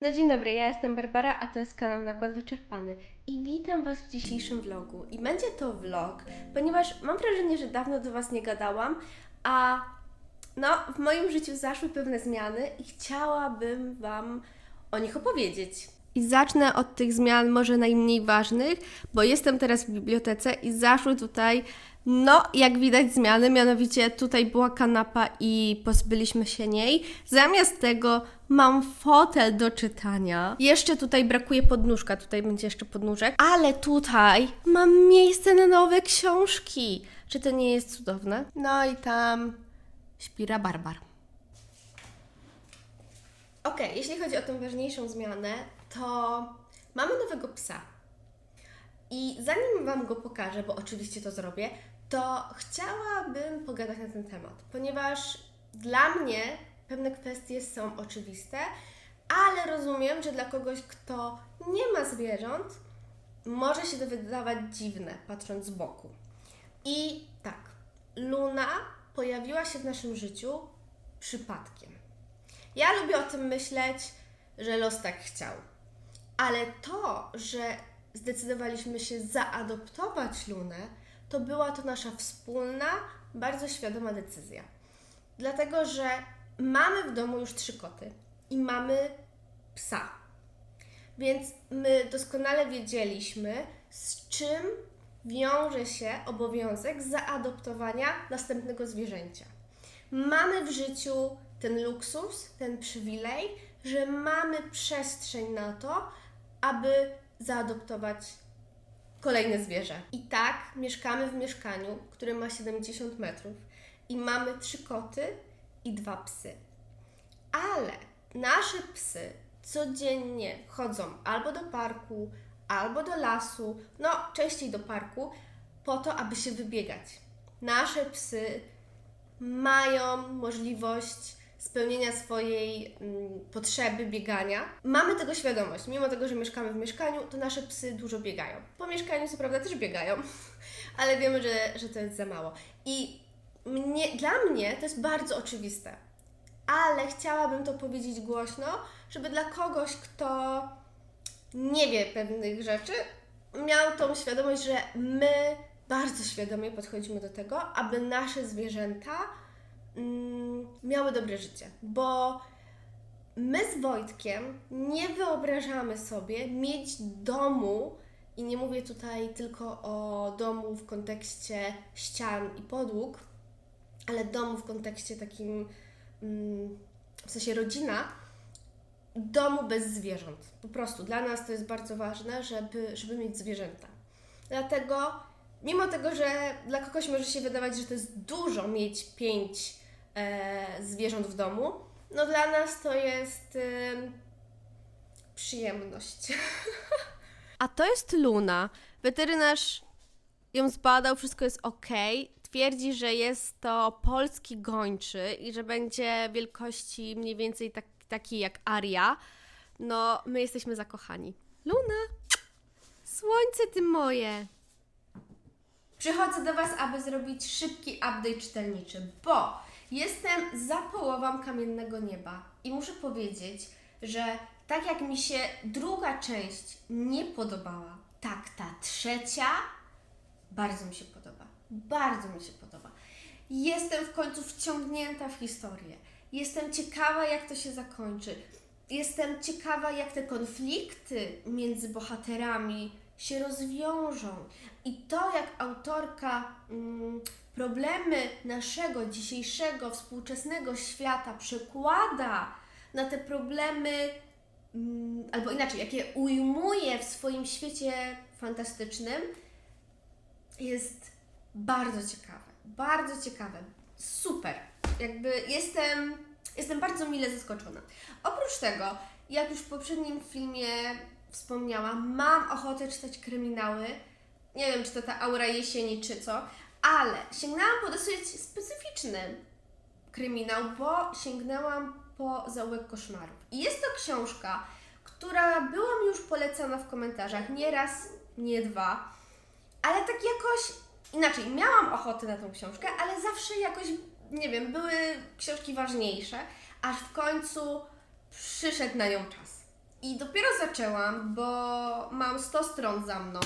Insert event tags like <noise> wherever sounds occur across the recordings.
No dzień dobry, ja jestem Barbara, a to jest kanał Nakład Wyczerpany. I witam Was w dzisiejszym vlogu. I będzie to vlog, ponieważ mam wrażenie, że dawno do Was nie gadałam, a no, w moim życiu zaszły pewne zmiany i chciałabym Wam o nich opowiedzieć. I zacznę od tych zmian może najmniej ważnych, bo jestem teraz w bibliotece i zaszły tutaj, no jak widać zmiany, mianowicie tutaj była kanapa i pozbyliśmy się niej. Zamiast tego mam fotel do czytania. Jeszcze tutaj brakuje podnóżka, tutaj będzie jeszcze podnóżek, ale tutaj mam miejsce na nowe książki. Czy to nie jest cudowne? No i tam śpira Barbar. Ok, jeśli chodzi o tą ważniejszą zmianę, to mamy nowego psa. I zanim Wam go pokażę, bo oczywiście to zrobię, to chciałabym pogadać na ten temat, ponieważ dla mnie pewne kwestie są oczywiste, ale rozumiem, że dla kogoś, kto nie ma zwierząt, może się to wydawać dziwne, patrząc z boku. I tak, Luna pojawiła się w naszym życiu przypadkiem. Ja lubię o tym myśleć, że los tak chciał. Ale to, że zdecydowaliśmy się zaadoptować Lunę, to była to nasza wspólna, bardzo świadoma decyzja. Dlatego, że mamy w domu już trzy koty i mamy psa. Więc my doskonale wiedzieliśmy, z czym wiąże się obowiązek zaadoptowania następnego zwierzęcia. Mamy w życiu ten luksus, ten przywilej, że mamy przestrzeń na to, aby zaadoptować kolejne zwierzę. I tak mieszkamy w mieszkaniu, które ma 70 metrów i mamy trzy koty i dwa psy. Ale nasze psy codziennie chodzą albo do parku, albo do lasu, no częściej do parku, po to, aby się wybiegać. Nasze psy mają możliwość spełnienia swojej mm, potrzeby biegania. Mamy tego świadomość. Mimo tego, że mieszkamy w mieszkaniu, to nasze psy dużo biegają. Po mieszkaniu co prawda też biegają, <laughs> ale wiemy, że, że to jest za mało. I mnie, dla mnie to jest bardzo oczywiste. Ale chciałabym to powiedzieć głośno, żeby dla kogoś, kto nie wie pewnych rzeczy, miał tą świadomość, że my bardzo świadomie podchodzimy do tego, aby nasze zwierzęta mm, miały dobre życie. Bo my z Wojtkiem nie wyobrażamy sobie mieć domu, i nie mówię tutaj tylko o domu w kontekście ścian i podłóg, ale domu w kontekście takim, mm, w sensie rodzina, domu bez zwierząt. Po prostu dla nas to jest bardzo ważne, żeby, żeby mieć zwierzęta. Dlatego, mimo tego, że dla kogoś może się wydawać, że to jest dużo mieć pięć zwierząt w domu, no dla nas to jest em, przyjemność. <laughs> A to jest Luna. Weterynarz ją zbadał, wszystko jest ok. Twierdzi, że jest to polski gończy i że będzie wielkości mniej więcej tak, taki jak Aria. No, my jesteśmy zakochani. Luna! Słońce ty moje! Przychodzę do Was, aby zrobić szybki update czytelniczy, bo jestem za połową kamiennego nieba i muszę powiedzieć, że tak jak mi się druga część nie podobała, tak ta trzecia bardzo mi się podoba. Bardzo mi się podoba. Jestem w końcu wciągnięta w historię. Jestem ciekawa, jak to się zakończy. Jestem ciekawa, jak te konflikty między bohaterami się rozwiążą. I to, jak autorka mm, problemy naszego dzisiejszego, współczesnego świata przekłada na te problemy, mm, albo inaczej, jakie ujmuje w swoim świecie fantastycznym, jest bardzo ciekawe. Bardzo ciekawe. Super. Jakby jestem, jestem bardzo mile zaskoczona. Oprócz tego, jak już w poprzednim filmie wspomniałam, mam ochotę czytać kryminały. Nie wiem, czy to ta aura jesieni, czy co, ale sięgnęłam po dosyć specyficzny kryminał, bo sięgnęłam po Zaułek Koszmarów. I jest to książka, która była mi już polecana w komentarzach nie raz, nie dwa, ale tak jakoś inaczej. Miałam ochotę na tą książkę, ale zawsze jakoś, nie wiem, były książki ważniejsze, aż w końcu przyszedł na nią czas. I dopiero zaczęłam, bo mam 100 stron za mną,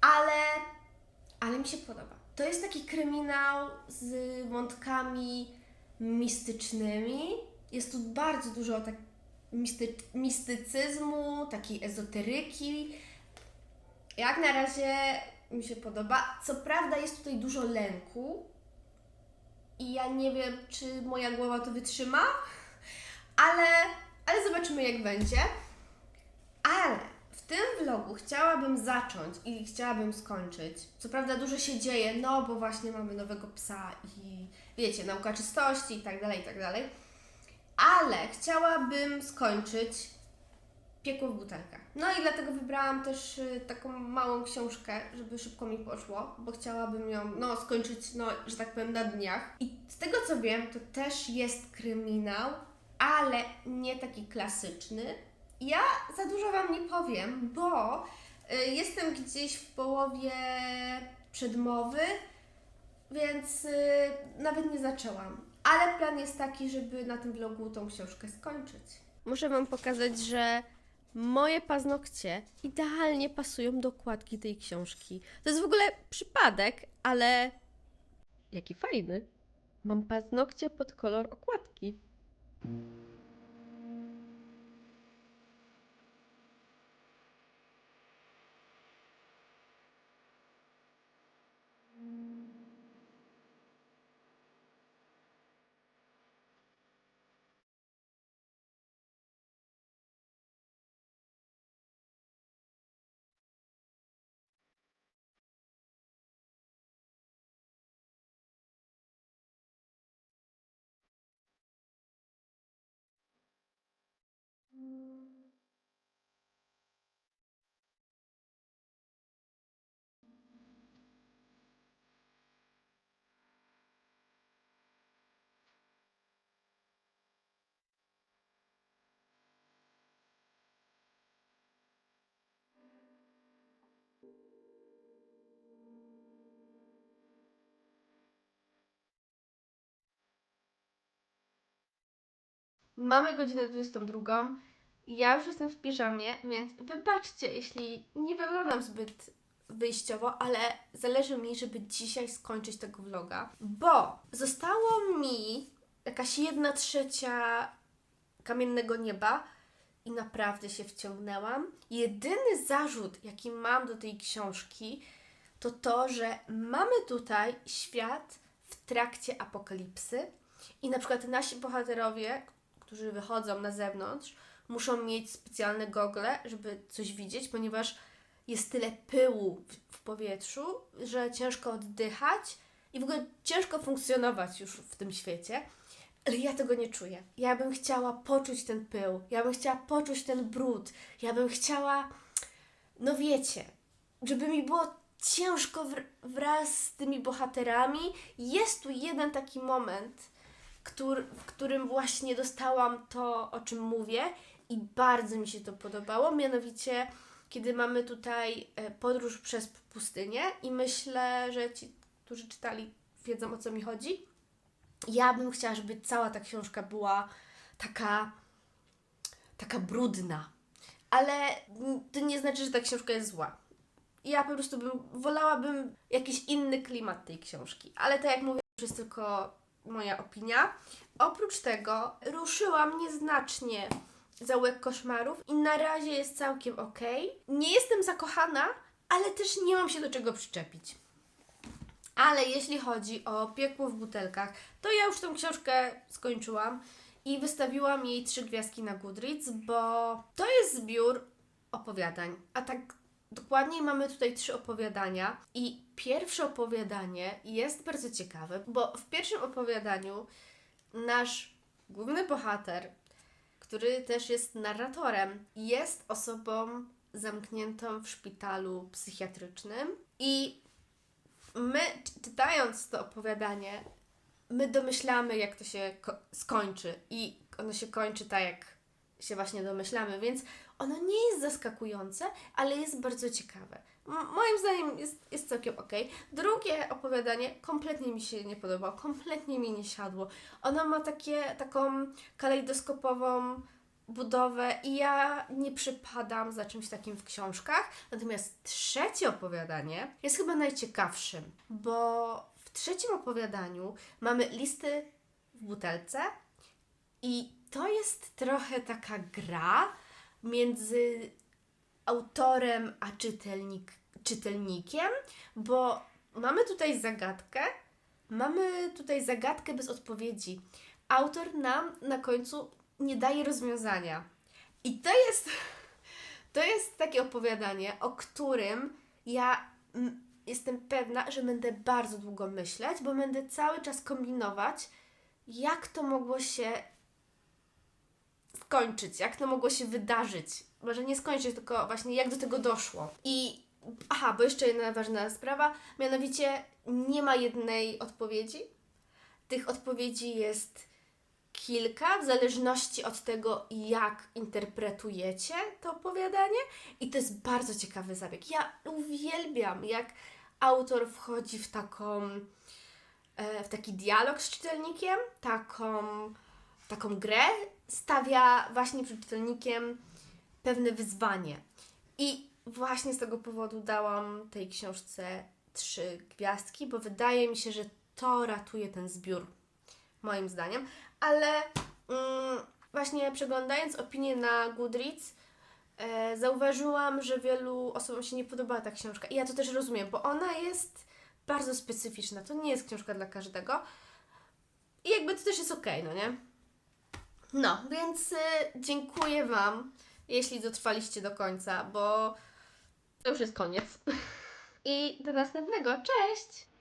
ale, ale mi się podoba. To jest taki kryminał z wątkami mistycznymi. Jest tu bardzo dużo tak misty, mistycyzmu, takiej ezoteryki. Jak na razie mi się podoba. Co prawda jest tutaj dużo lęku i ja nie wiem, czy moja głowa to wytrzyma, ale, ale zobaczymy jak będzie. Ale tym vlogu chciałabym zacząć i chciałabym skończyć. Co prawda dużo się dzieje, no bo właśnie mamy nowego psa i wiecie, nauka czystości i tak dalej, i tak dalej. Ale chciałabym skończyć Piekło w butelkach. No i dlatego wybrałam też y, taką małą książkę, żeby szybko mi poszło, bo chciałabym ją no, skończyć, no, że tak powiem, na dniach. I z tego co wiem, to też jest kryminał, ale nie taki klasyczny. Ja za dużo Wam nie powiem, bo y, jestem gdzieś w połowie przedmowy, więc y, nawet nie zaczęłam. Ale plan jest taki, żeby na tym vlogu tą książkę skończyć. Muszę Wam pokazać, że moje paznokcie idealnie pasują do okładki tej książki. To jest w ogóle przypadek, ale jaki fajny. Mam paznokcie pod kolor okładki. Mamy godzinę 22. Ja już jestem w piżamie, więc wybaczcie, jeśli nie wyglądam zbyt wyjściowo, ale zależy mi, żeby dzisiaj skończyć tego vloga, bo zostało mi jakaś jedna trzecia kamiennego nieba i naprawdę się wciągnęłam. Jedyny zarzut, jaki mam do tej książki, to to, że mamy tutaj świat w trakcie apokalipsy i na przykład nasi bohaterowie, którzy wychodzą na zewnątrz, muszą mieć specjalne gogle, żeby coś widzieć, ponieważ jest tyle pyłu w, w powietrzu, że ciężko oddychać i w ogóle ciężko funkcjonować już w tym świecie. Ale ja tego nie czuję. Ja bym chciała poczuć ten pył, ja bym chciała poczuć ten brud, ja bym chciała, no wiecie, żeby mi było ciężko wr- wraz z tymi bohaterami. Jest tu jeden taki moment, któr, w którym właśnie dostałam to, o czym mówię, i bardzo mi się to podobało. Mianowicie, kiedy mamy tutaj e, podróż przez pustynię, i myślę, że ci, którzy czytali, wiedzą o co mi chodzi. Ja bym chciała, żeby cała ta książka była taka, taka brudna. Ale to nie znaczy, że ta książka jest zła. Ja po prostu bym wolałabym jakiś inny klimat tej książki. Ale tak jak mówię, to jest tylko moja opinia. Oprócz tego ruszyłam nieznacznie zaułek koszmarów i na razie jest całkiem ok. Nie jestem zakochana, ale też nie mam się do czego przyczepić. Ale jeśli chodzi o piekło w butelkach, to ja już tą książkę skończyłam i wystawiłam jej trzy gwiazdki na Goodreads, bo to jest zbiór opowiadań. A tak dokładniej mamy tutaj trzy opowiadania i pierwsze opowiadanie jest bardzo ciekawe, bo w pierwszym opowiadaniu nasz główny bohater, który też jest narratorem, jest osobą zamkniętą w szpitalu psychiatrycznym i my, czy- czytając to opowiadanie, my domyślamy, jak to się ko- skończy. I ono się kończy tak, jak się właśnie domyślamy, więc ono nie jest zaskakujące, ale jest bardzo ciekawe. Moim zdaniem jest, jest całkiem ok. Drugie opowiadanie kompletnie mi się nie podobało, kompletnie mi nie siadło. Ono ma takie, taką kalejdoskopową budowę i ja nie przypadam za czymś takim w książkach. Natomiast trzecie opowiadanie jest chyba najciekawszym, bo w trzecim opowiadaniu mamy listy w butelce i to jest trochę taka gra między autorem a czytelnik, czytelnikiem, bo mamy tutaj zagadkę, mamy tutaj zagadkę bez odpowiedzi. Autor nam na końcu nie daje rozwiązania. I to jest, <laughs> to jest takie opowiadanie, o którym ja jestem pewna, że będę bardzo długo myśleć, bo będę cały czas kombinować, jak to mogło się skończyć, jak to mogło się wydarzyć. Może nie skończyć, tylko właśnie jak do tego doszło. I aha, bo jeszcze jedna ważna sprawa, mianowicie nie ma jednej odpowiedzi. Tych odpowiedzi jest kilka, w zależności od tego, jak interpretujecie to opowiadanie. I to jest bardzo ciekawy zabieg. Ja uwielbiam, jak autor wchodzi w taką, e, w taki dialog z czytelnikiem, taką, taką grę, stawia właśnie przed czytelnikiem pewne wyzwanie. I właśnie z tego powodu dałam tej książce trzy gwiazdki, bo wydaje mi się, że to ratuje ten zbiór, moim zdaniem. Ale mm, właśnie przeglądając opinie na Goodreads, e, zauważyłam, że wielu osobom się nie podobała ta książka. I ja to też rozumiem, bo ona jest bardzo specyficzna. To nie jest książka dla każdego. I jakby to też jest okej, no nie? No, więc y, dziękuję Wam, jeśli dotrwaliście do końca, bo to już jest koniec. <laughs> I do następnego. Cześć!